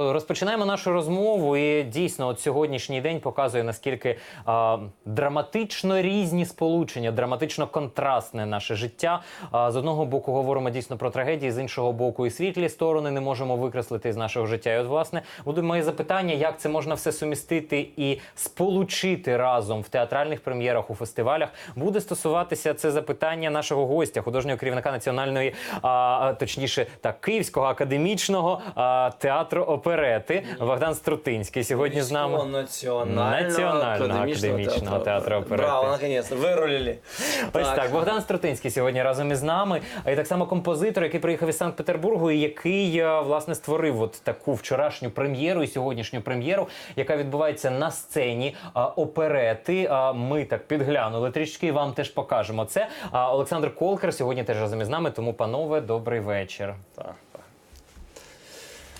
Розпочинаємо нашу розмову, і дійсно, от сьогоднішній день показує наскільки а, драматично різні сполучення, драматично контрастне наше життя. А, з одного боку говоримо дійсно про трагедії, з іншого боку, і світлі сторони не можемо викреслити з нашого життя. І от, власне, буде моє запитання, як це можна все сумістити і сполучити разом в театральних прем'єрах у фестивалях. Буде стосуватися це запитання нашого гостя, художнього керівника національної, а, точніше, так, Київського академічного а, театру оперети Богдан Струтинський. Сьогодні з нами. Национального, Національного академічного театру оперети. Браво, наконец-то, вырулили. Ось так. Богдан Струтинський сьогодні разом із нами. І так само композитор, який приїхав із Санкт-Петербургу, і який е, власне створив от таку вчорашню прем'єру і сьогоднішню прем'єру, яка відбувається на сцені а, оперети. А, Ми так підглянули трішки, і вам теж покажемо це. А Олександр Колкер сьогодні теж разом із нами. Тому, панове, добрий вечір. Так, так.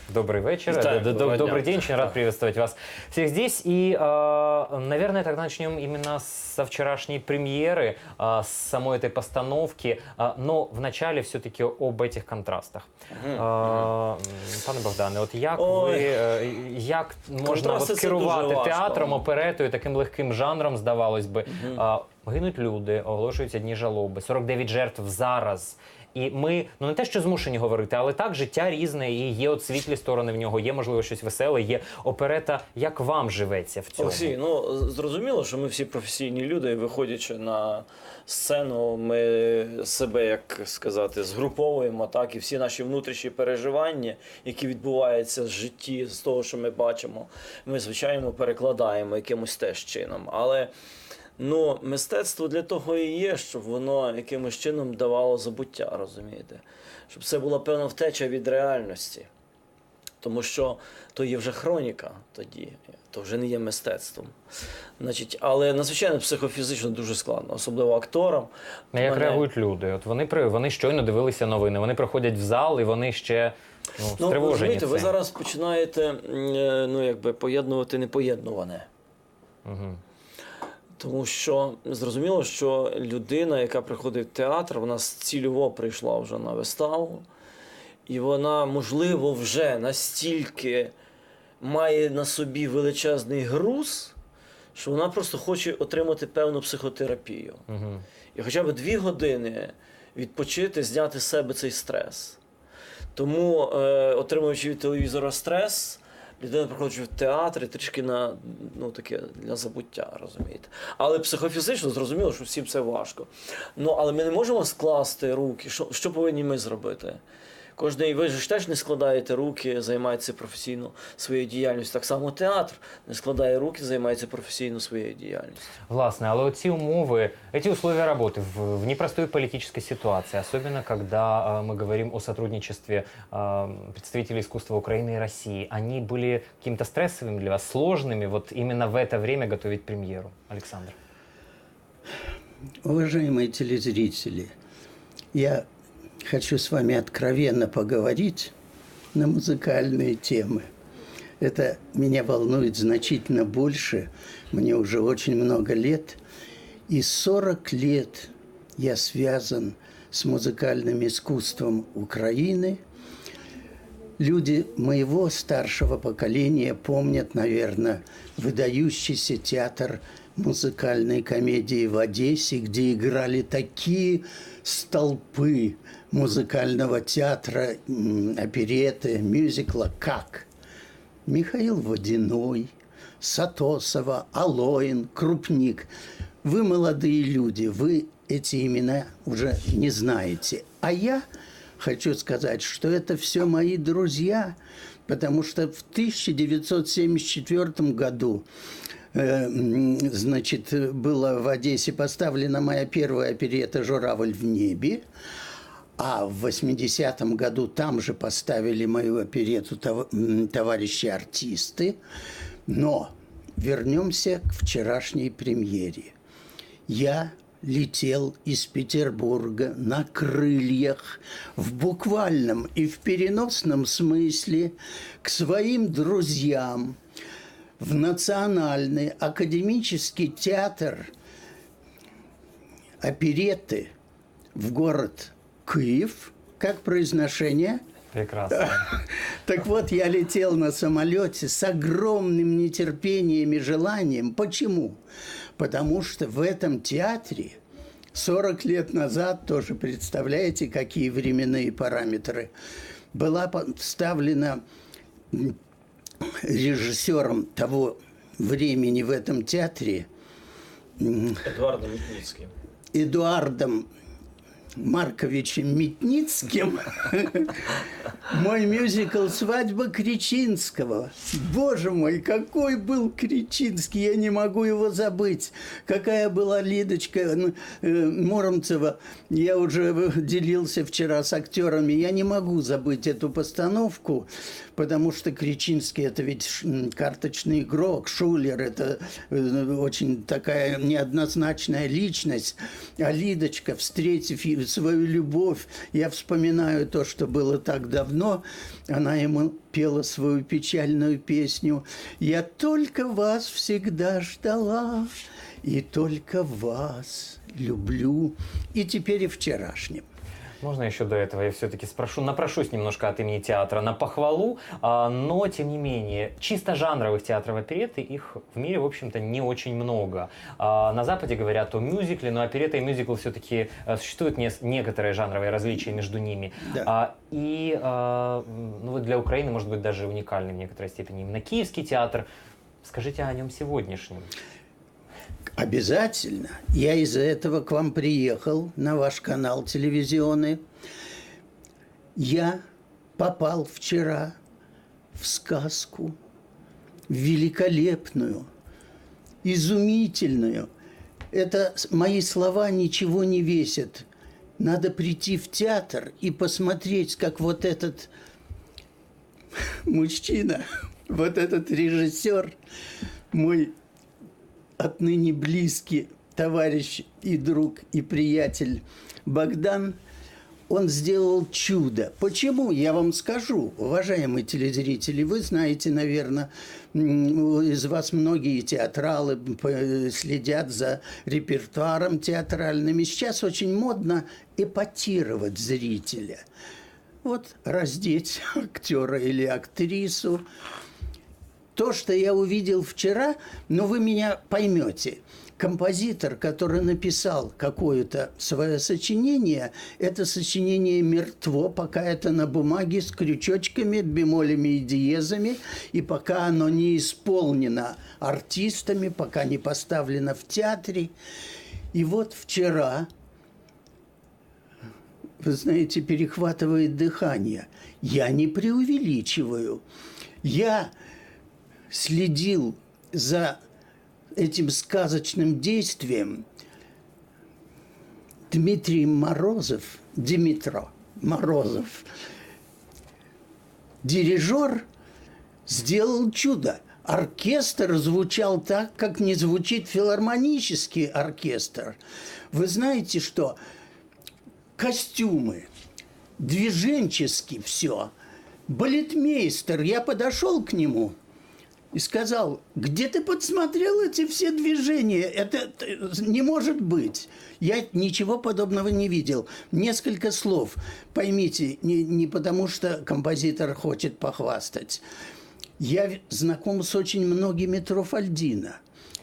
Добрый вечер, Витаю, Д- д- доброго добрый дня. день, очень рад приветствовать вас всех здесь. И, э, наверное, тогда начнем именно со вчерашней премьеры, э, с самой этой постановки, э, но вначале все-таки об этих контрастах. Э, Пане Богдане, от як Ой. ви е, як можна Контрасти от це керувати дуже важко. театром, оперетою, таким легким жанром, здавалось би. А, Гинуть люди, оголошуються дні жалоби, 49 жертв зараз. І ми ну не те, що змушені говорити, але так життя різне, і є от світлі сторони в нього, є можливо щось веселе, є оперета. Як вам живеться в цьому? Олексій, ну зрозуміло, що ми всі професійні люди, виходячи на сцену, ми себе, як сказати, згруповуємо, так, і всі наші внутрішні переживання, які відбуваються в житті, з того, що ми бачимо, ми, звичайно, перекладаємо якимось теж чином. Але ну, мистецтво для того і є, щоб воно якимось чином давало забуття, розумієте? Щоб це була певна втеча від реальності. Тому що то є вже хроніка тоді, то вже не є мистецтвом. Значить, але надзвичайно психофізично дуже складно, особливо акторам. А як Мене- реагують люди? От вони при вони щойно дивилися новини, вони приходять в зал і вони ще ну, Ну, стривожені. розумієте, ви зараз починаєте е, ну, якби, поєднувати непоєднуване. Мгм. Тому що зрозуміло, що людина, яка приходить в театр, вона цільово прийшла вже на виставу, і вона, можливо, вже настільки має на собі величезний груз, що вона просто хоче отримати певну психотерапію. Мгм. І хоча б дві години відпочити, зняти з себе цей стрес. Тому, е, отримуючи від телевізора стрес, людина приходить в театр і трішки на ну, таке для забуття, розумієте. Але психофізично зрозуміло, що всім це важко. Ну, але ми не можемо скласти руки. Що, що повинні ми зробити? Кожний, ви ж теж не складаєте руки, займаєтеся професійно своєю діяльністю. Так само театр не складає руки, займається професійно своєю діяльністю. Власне, але оці умови, эти условия работы в, в непростой политической ситуации, особенно когда э, мы говорим о сотрудничестве э, представителей искусства Украины и России, они были каким-то стрессовыми для вас, сложными, вот именно в это время готовить премьеру, Александр? Уважаемые телезрители, я хочу с вами откровенно поговорить на музыкальные темы. Это меня волнует значительно больше. Мне уже очень много лет. И 40 лет я связан с музыкальным искусством Украины. Люди моего старшего поколения помнят, наверное, выдающийся театр музыкальной комедии в Одессе, где играли такие столпы музыкального театра, опереты, мюзикла, как Михаил Водяной, Сатосова, Алоин, Крупник. Вы молодые люди, вы эти имена уже не знаете. А я хочу сказать, что это все мои друзья, потому что в 1974 году значит, была в Одессе поставлена моя первая оперета «Журавль в небе», а в 80-м году там же поставили мою оперету «Тов- м, «Товарищи артисты». Но вернемся к вчерашней премьере. Я летел из Петербурга на крыльях в буквальном и в переносном смысле к своим друзьям в Национальный академический театр опереты в город Киев. Как произношение? Прекрасно. Так вот, я летел на самолете с огромным нетерпением и желанием. Почему? Потому что в этом театре 40 лет назад, тоже представляете, какие временные параметры, была поставлена м, режиссером того времени в этом театре Едуардом Мітніцьким. Эдуардом Марковичем Метницким мой мюзикл «Свадьба Кричинского». Боже мой, какой был Кричинский, я не могу его забыть. Какая была Лидочка ну, э, Муромцева. Я уже делился вчера с актерами. Я не могу забыть эту постановку, потому что Кричинский – это ведь карточный игрок, Шулер – это э, очень такая неоднозначная личность. А Лидочка, встретив свою любовь, я вспоминаю то, что было так давно, она ему пела свою печальную песню «Я только вас всегда ждала, и только вас люблю». И теперь и вчерашнем. Можно еще до этого я все-таки спрошу, напрошусь немножко от имени театра на похвалу, а, но тем не менее, чисто жанровых театров опереты, их в мире, в общем-то, не очень много. А, На Западе говорят о мюзикле, но оперета и мюзикл все-таки существуют нес- некоторые жанровые различия между ними. Да. А, И м, ну, вот для Украины, может быть, даже уникальный в некоторой степени именно Киевский театр. Скажите о нем сегодняшнем. Обязательно. Я из-за этого к вам приехал на ваш канал телевизионный. Я попал вчера в сказку великолепную, изумительную. Это мои слова ничего не весят. Надо прийти в театр и посмотреть, как вот этот мужчина, вот этот режиссер, мой отныне близкий товарищ и друг и приятель Богдан, он сделал чудо. Почему? Я вам скажу, уважаемые телезрители, вы знаете, наверное, из вас многие театралы следят за репертуаром театральным. И сейчас очень модно эпатировать зрителя. Вот раздеть актера или актрису, то, что я увидел вчера, но вы меня поймете. Композитор, который написал какое-то свое сочинение, это сочинение мертво, пока это на бумаге с крючочками, бемолями и диезами, и пока оно не исполнено артистами, пока не поставлено в театре. И вот вчера вы знаете, перехватывает дыхание. Я не преувеличиваю. Я следил за этим сказочным действием Дмитрий Морозов, Димитро Морозов, дирижер, сделал чудо. Оркестр звучал так, как не звучит филармонический оркестр. Вы знаете, что костюмы, движенчески все. Балетмейстер, я подошел к нему и сказал, где ты подсмотрел эти все движения? Это не может быть. Я ничего подобного не видел. Несколько слов. Поймите, не, не потому что композитор хочет похвастать. Я знаком с очень многими Труфальдино.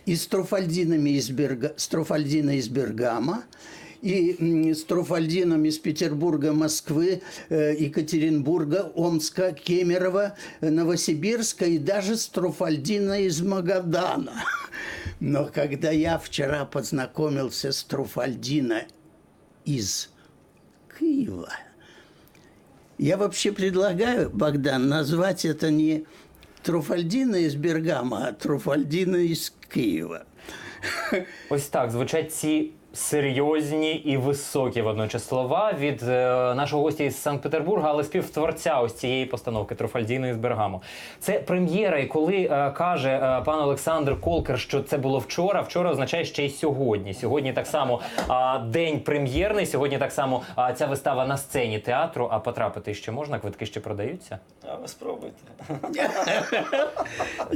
И с Труфальдинами из, Берга, с Труфальдино из Бергама, и с Труфальдином из Петербурга, Москвы, э, Екатеринбурга, Омска, Кемерово, э, Новосибирска и даже с Труфальдино из Магадана. Но когда я вчера познакомился с Труфальдино из Киева, я вообще предлагаю, Богдан, назвать это не Труфальдино из Бергама, а Труфальдино из Києва. Ось так звучать ці серйозні і високі водночас слова від е, нашого гостя із Санкт-Петербурга, але співтворця ось цієї постановки Труфальдіно із Бергамо. Це прем'єра, і коли е, каже е, пан Олександр Колкер, що це було вчора, вчора означає ще й сьогодні. Сьогодні так само а, день прем'єрний. Сьогодні так само а, ця вистава на сцені театру. А потрапити ще можна? Квитки ще продаються. А ви спробуйте.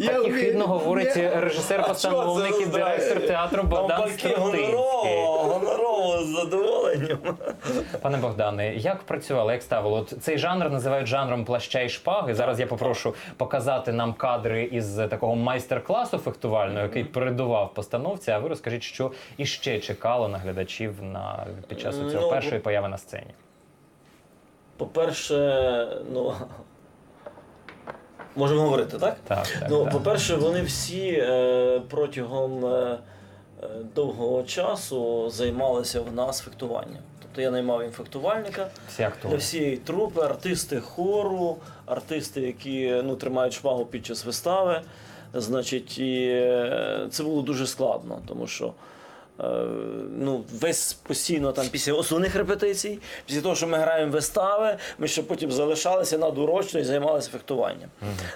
Так і хідно говорить режисер, постановник і директор театру Богдан Стратинський. Гонорово, з задоволенням. Пане Богдане, як працювали, як ставило? От цей жанр називають жанром плаща і шпаги. Зараз я попрошу показати нам кадри із такого майстер-класу фехтувального, який передував постановці. А ви розкажіть, що іще чекало на глядачів на під час Ну, цього бо- першої появи на сцені. По-перше, ну. Можемо говорити, так? Так, так, ну, так. по-перше, вони всі е, протягом е, довгого часу займалися в нас фехтуванням. Тобто я наймав їм фехтувальника для всієї трупи, артисти хору, артисти, які ну, тримають шпагу під час вистави. Значить, і е, це було дуже складно, тому що. Е, Ну, весь постійно там після основних репетицій, після того, що ми граємо вистави, ми ще потім залишалися надурочно і займалися фехтуванням.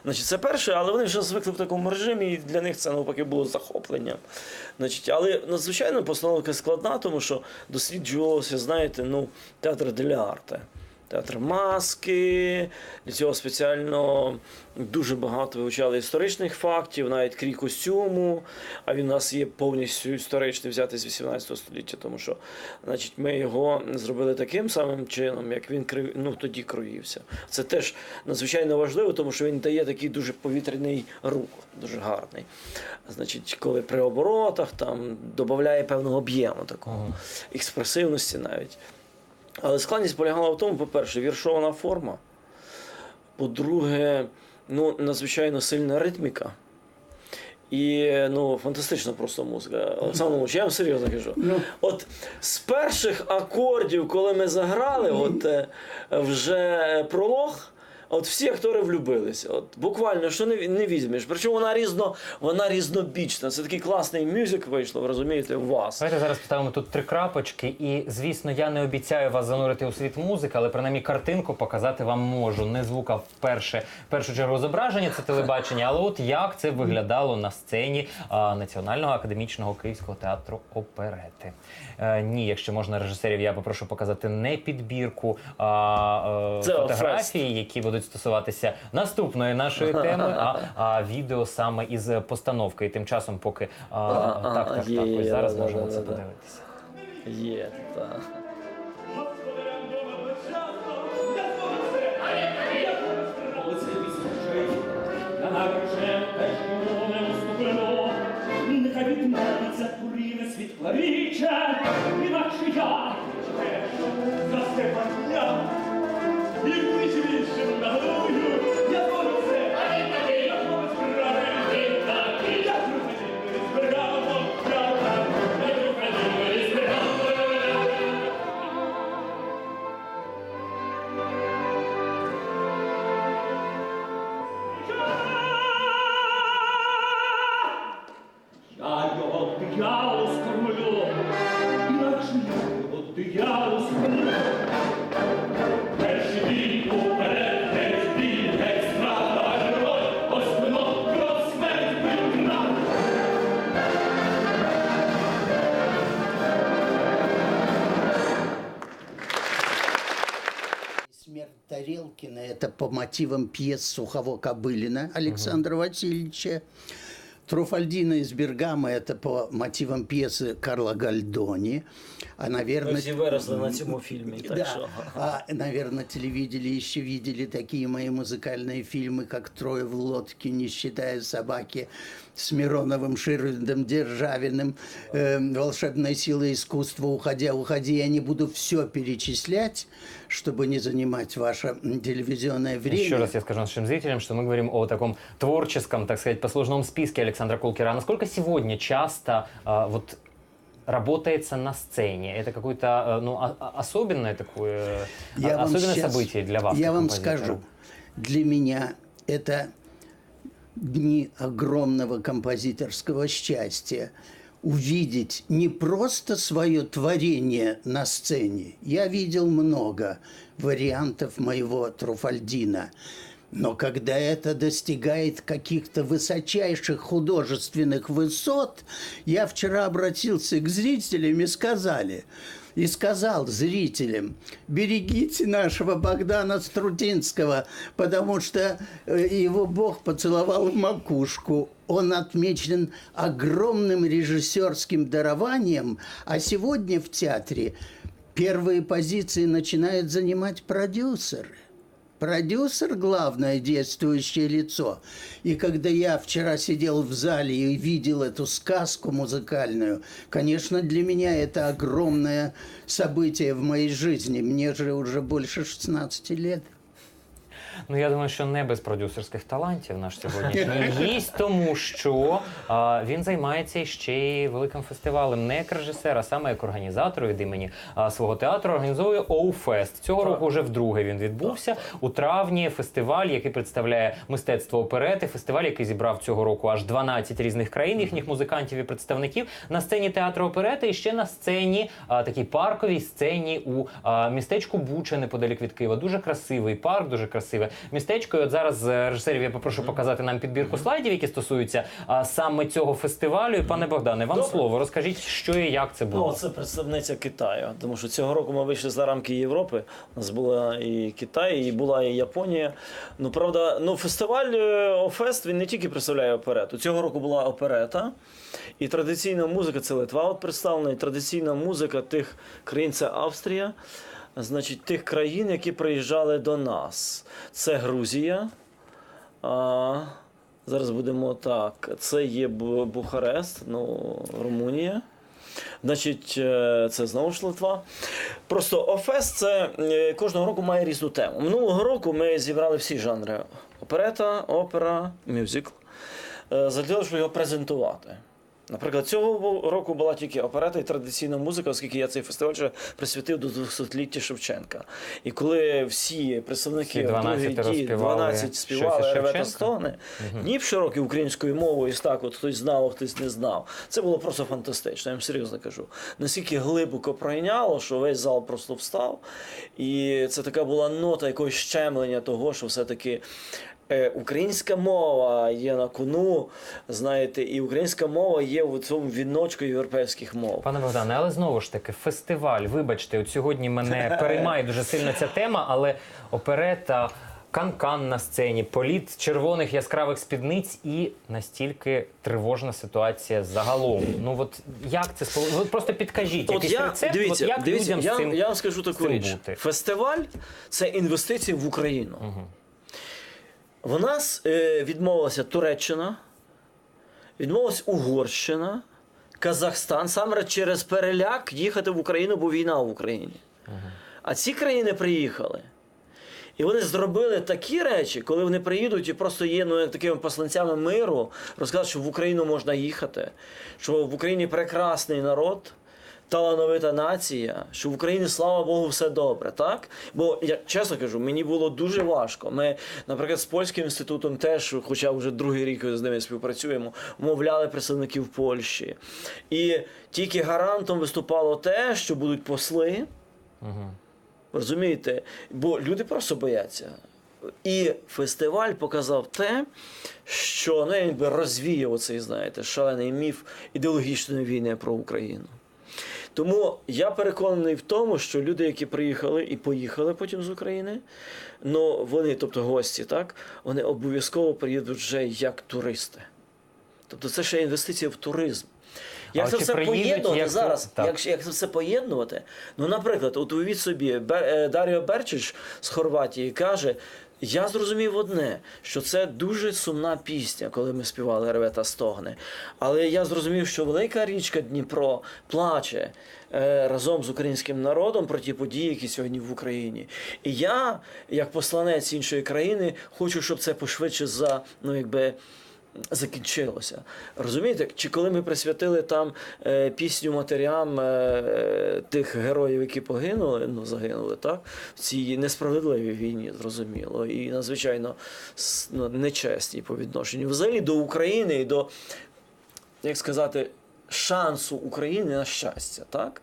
Значить, це перше, але вони вже звикли в такому режимі, і для них це навпаки було захопленням. Значить, але надзвичайно постановка складна, тому що досліджувалося, знаєте, ну, театр деля арте. Театр маски, для цього спеціально дуже багато вивчали історичних фактів, навіть крій костюму. А він у нас є повністю історичний, взятий з 18 століття, тому що значить, ми його зробили таким самим чином, як він ну, тоді кроївся. Це теж надзвичайно важливо, тому що він дає такий дуже повітряний рух, дуже гарний. Значить, коли при оборотах там додає певного об'єму такого, експресивності навіть. Але складність полягала в тому, по-перше, віршована форма. По-друге, ну, надзвичайно сильна ритміка. І ну, фантастична просто музика. Олександр Луч, я вам серйозно кажу. От з перших акордів, коли ми заграли, от е, вже пролог. От всі актори влюбилися. От буквально що не, не візьмеш. Причому вона різно, вона різнобічна. Це такий класний мюзик вийшло, ви розумієте, у вас. Давайте зараз поставимо тут три крапочки, і звісно, я не обіцяю вас занурити у світ музики, але принаймні картинку показати вам можу. Не звука вперше першу чергу зображення, це телебачення, але от як це виглядало на сцені а, Національного академічного Київського театру оперети. Е, ні, якщо можна режисерів, я попрошу показати не підбірку а, е, фотографії, які будуть стосуватися наступної нашої теми, а, а відео саме із постановки. І тим часом, поки а, Ага, так, так, є, так, ось зараз да, можемо да, це да, подивитися. Є, так. Нехай відмовиться куріне світла річе, інакше я вичвішим нагадую, я зможу по мотивам пьес Сухого Кобылина Александра Васильевича. Труфальдина из Бергама – это по мотивам пьесы Карла Гальдони. А, Ми наверное, всі виросли на цьому фільмі. Так да. що. А, наверное, телевидели еще видели такие мои музыкальные фильмы, как «Трое в лодке», «Не считая собаки», с Мироновым, Ширвиндом, Державиным, э, «Волшебная сила искусства», «Уходя, уходи». Я не буду все перечислять, чтобы не занимать ваше м, телевизионное время. Еще раз я скажу нашим зрителям, что мы говорим о таком творческом, так сказать, послужном списке Александра Кулкера. А насколько сегодня часто а, вот работается на сцене? Это какое-то а, ну, а- а- особенное такое, а- вам особенное сейчас- событие для вас? Я вам скажу, для меня это дни огромного композиторского счастья увидеть не просто свое творение на сцене. Я видел много вариантов моего Труфальдина. Но когда это достигает каких-то высочайших художественных высот, я вчера обратился к зрителям и сказали, и сказал зрителям, берегите нашего Богдана Струтинского, потому что э, его Бог поцеловал в макушку. Он отмечен огромным режиссерским дарованием, а сегодня в театре первые позиции начинают занимать продюсеры. Продюсер – главное действующее лицо. И когда я вчера сидел в зале и видел эту сказку музыкальную, конечно, для меня это огромное событие в моей жизни. Мне же уже больше 16 лет. Ну я думаю, що не без продюсерських талантів наш сьогоднішній гість, тому що а, він займається ще й великим фестивалем, не як режисер, а саме як організатор від імені а, свого театру організовує Оуфест. Цього Так. року вже вдруге він відбувся у травні. Фестиваль, який представляє мистецтво оперети, фестиваль, який зібрав цього року аж 12 різних країн, їхніх музикантів і представників на сцені театру оперети і ще на сцені а, такій парковій сцені у а, містечку Буча неподалік від Києва. Дуже красивий парк, дуже красиве містечко. І от зараз е, режисерів я попрошу показати нам підбірку слайдів, які стосуються а, саме цього фестивалю. І пане Богдане, вам Добре. слово. Розкажіть, що і як це Ну, було. це представниця Китаю, тому що цього року ми вийшли за рамки Європи. У нас була і Китай, і була і Японія. Ну правда, ну фестиваль е, Офест він не тільки представляє оперету. Цього року була оперета, і традиційна музика це Литва от представлена, і традиційна музика тих країн це Австрія. Значить, тих країн, які приїжджали до нас. Це Грузія. А, зараз будемо так. Це є Бухарест, ну, Румунія. Значить, е, це знову ж Литва. Просто Офест це е, кожного року має різну тему. Минулого року ми зібрали всі жанри: оперета, опера, мюзикл, е, того, щоб його презентувати. Наприклад, цього року була тільки оперета і традиційна музика, оскільки я цей фестиваль вже присвятив до 200-ліття Шевченка. І коли всі представники Всі 12 других дій, 12 співали Ревета Шевченка? Стогне, Дніп широкий українською мовою, ось так, от хтось знав, а хтось не знав. Це було просто фантастично, я вам серйозно кажу. Наскільки глибоко пройняло, що весь зал просто встав. І це така була нота якогось щемлення того, що все-таки. е, Українська мова є на кону, знаєте, і українська мова є в цьому віночку європейських мов. Пане Богдане, але знову ж таки, фестиваль. Вибачте, от сьогодні мене переймає дуже сильно ця тема, але оперета. Канкан на сцені, політ червоних яскравих спідниць і настільки тривожна ситуація загалом. Ну от як це Ви просто підкажіть, От якийсь я, рецепт, дивіться, от як дивіться, людям я, з цим я вам скажу таку річ. бути? Фестиваль це інвестиції в Україну. В нас е, відмовилася Туреччина, відмовилась Угорщина, Казахстан саме через переляк їхати в Україну, бо війна в Україні. А ці країни приїхали. І вони зробили такі речі, коли вони приїдуть і просто є ну, такими посланцями миру, розказують, що в Україну можна їхати, що в Україні прекрасний народ, талановита нація, що в Україні, слава Богу, все добре. Так? Бо я чесно кажу, мені було дуже важко. Ми, наприклад, з польським інститутом теж, хоча вже другий рік з ними співпрацюємо, умовляли представників Польщі. І тільки гарантом виступало те, що будуть посли. Розумієте? Бо люди просто бояться. І фестиваль показав те, що ну, якби розвіяв оцей, знаєте, шалений міф ідеологічної війни про Україну. Тому я переконаний в тому, що люди, які приїхали і поїхали потім з України, ну вони, тобто гості, так, вони обов'язково приїдуть вже як туристи. Тобто це ще інвестиція в туризм. Як А це все поєднувати як- зараз? так. Як, як це все поєднувати? Ну, наприклад, от уявіть собі, Бер, е, Даріо Берчич з Хорватії каже: я зрозумів одне, що це дуже сумна пісня, коли ми співали Ревета Стогне. Але я зрозумів, що велика річка Дніпро плаче е, разом з українським народом про ті події, які сьогодні в Україні. І я, як посланець іншої країни, хочу, щоб це пошвидше за ну якби. Закінчилося. Розумієте? Чи коли ми присвятили там е, пісню матерям е, тих героїв, які погинули, ну загинули, так? В цій несправедливій війні, зрозуміло, і надзвичайно ну, нечесній по відношенню взагалі до України і до, як сказати, шансу України на щастя, так?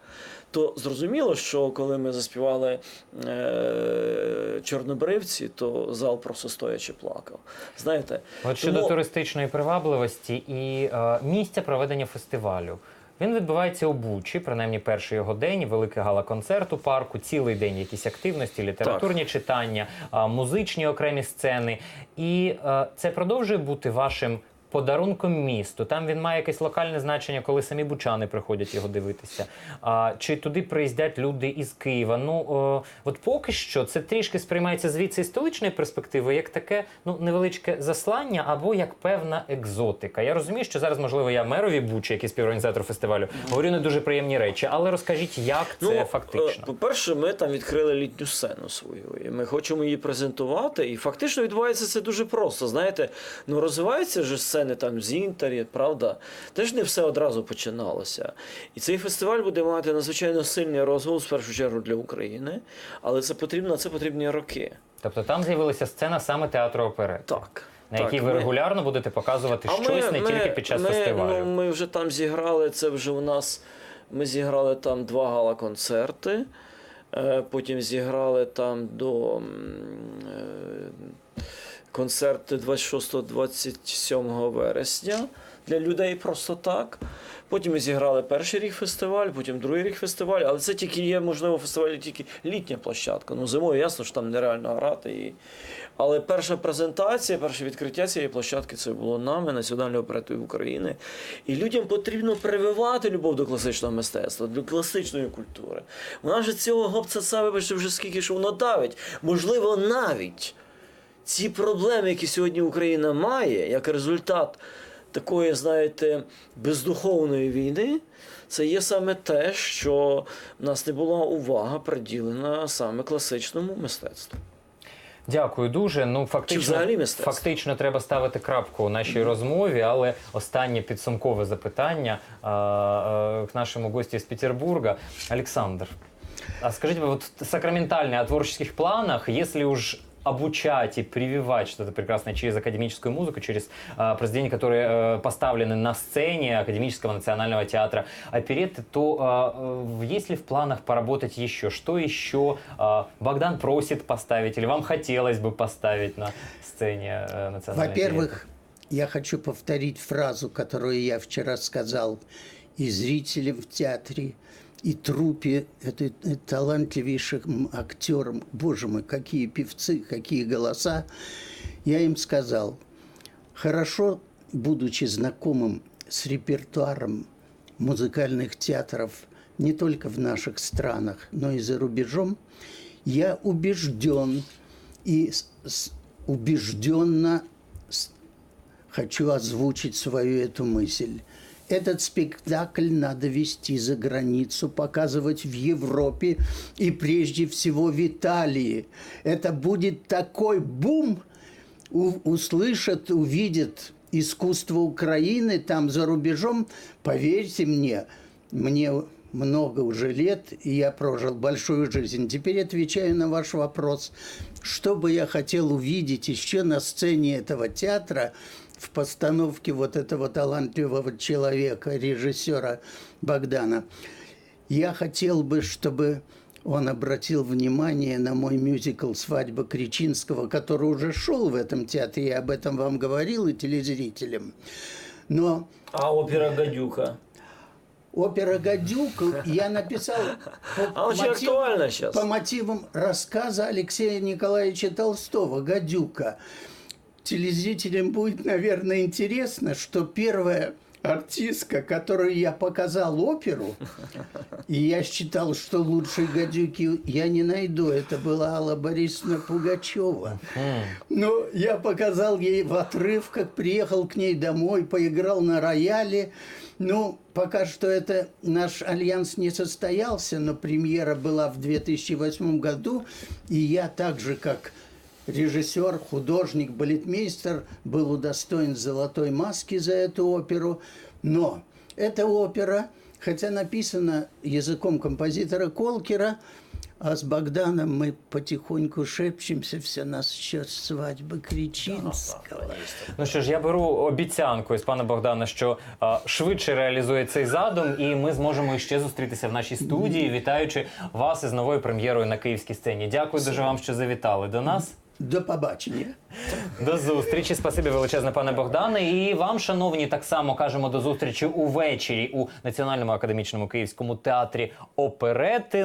То зрозуміло, що коли ми заспівали е, Чорнобривці, то зал просто стоячи плакав. Знаєте, От щодо тому- туристичної привабливості і е, місця проведення фестивалю. Він відбувається у Бучі, принаймні перший його день, великий гала-концерт у парку, цілий день якісь активності, літературні читання, музичні окремі сцени. І е, це продовжує бути вашим. Подарунком місту. Там він має якесь локальне значення, коли самі бучани приходять його дивитися. А, чи туди приїздять люди із Києва? Ну о, от поки що це трішки сприймається звідси із столичної перспективи, як таке ну невеличке заслання або як певна екзотика. Я розумію, що зараз, можливо, я мерові Бучі, як і співорганізатор фестивалю, говорю не дуже приємні речі, але розкажіть, як це е, фактично. По-перше, ми там відкрили літню сцену свою. І ми хочемо її презентувати. І фактично відбувається це дуже просто. Знаєте, ну розвиваються ж сцени там з інтер'єт, правда? Теж не все одразу починалося. І цей фестиваль буде мати надзвичайно сильний розголос, в першу чергу, для України. Але це потрібно, це потрібні роки. Тобто там з'явилася сцена саме театру оперети, Так. на так, якій ви ми- регулярно будете показувати А щось не тільки під час ми, фестивалю. Ну, ми вже там зіграли. Це вже у нас. Ми зіграли там два гала-концерти. е, Потім зіграли там до е, концерти 26-27 вересня для людей просто так. Потім ми зіграли перший рік фестиваль, потім другий рік фестиваль, але це тільки є, можливо, фестиваль тільки літня площадка. Ну, зимою ясно, що там нереально грати. І... Але перша презентація, перше відкриття цієї площадки це було нами, Національною оперетою України. І людям потрібно прививати любов до класичного мистецтва, до класичної культури. Вона ж цього гопцаца, вибачте, вже скільки що воно давить. Можливо, навіть ці проблеми, які сьогодні Україна має, як результат такої, знаєте, бездуховної війни, це є саме те, що в нас не була увага приділена саме класичному мистецтву. Дякую дуже. Ну фактично, фактично треба ставити крапку у нашій розмові, але останнє підсумкове запитання а, а, к нашему гостю из Петербурга. Александр, а скажите, вот сакраментальное о творческих планах, если уж обучать и прививать что-то прекрасное через академическую музыку, через а, произведения, которые э, поставлены на сцене Академического национального театра оперетты, то э, есть ли в планах поработать еще? Что еще а, Богдан просит поставить или вам хотелось бы поставить на сцене э, национальной Во-первых, я хочу повторить фразу, которую я вчера сказал и зрителям в театре, и трупе, это, это талантливейшим актерам. Боже мой, какие певцы, какие голоса. Я им сказал, хорошо, будучи знакомым с репертуаром музыкальных театров не только в наших странах, но и за рубежом, я убежден и убежденно хочу озвучить свою эту мысль. Этот спектакль надо вести за границу, показывать в Европе и прежде всего в Италии. Это будет такой бум, услышат, увидят искусство Украины там за рубежом, поверьте мне, мне много уже лет, и я прожил большую жизнь. Теперь отвечаю на ваш вопрос. Что бы я хотел увидеть еще на сцене этого театра в постановке вот этого талантливого человека, режиссера Богдана? Я хотел бы, чтобы он обратил внимание на мой мюзикл «Свадьба Кричинского», который уже шел в этом театре, я об этом вам говорил и телезрителям. Но А опера Гадюка. опера «Гадюк» я написал по, А сейчас. по мотивам рассказа Алексея Николаевича Толстого «Гадюка». Телезрителям будет, наверное, интересно, что первая артистка, которой я показал оперу, и я считал, что лучшей гадюки я не найду. Это была Алла Борисовна Пугачева. Но я показал ей в отрывках, приехал к ней домой, поиграл на рояле. Ну, пока что это наш альянс не состоялся, но премьера была в 2008 году, и я так же, как режиссер, художник, балетмейстер был удостоен золотой маски за эту оперу. Но эта опера, хотя написана языком композитора Колкера, а с Богданом мы потихоньку шепчемся, все нас счет свадьбы Кричинского. Ну що ж, я беру обіцянку із пана Богдана, що а, швидше реалізує цей задум, і ми зможемо ще зустрітися в нашій студії, вітаючи вас із новою прем'єрою на київській сцені. Дякую дуже вам, що завітали до нас. До побачення. До зустрічі. Спасибі величезне, пане Богдане. І вам, шановні, так само кажемо до зустрічі увечері у Національному академічному київському театрі оперети.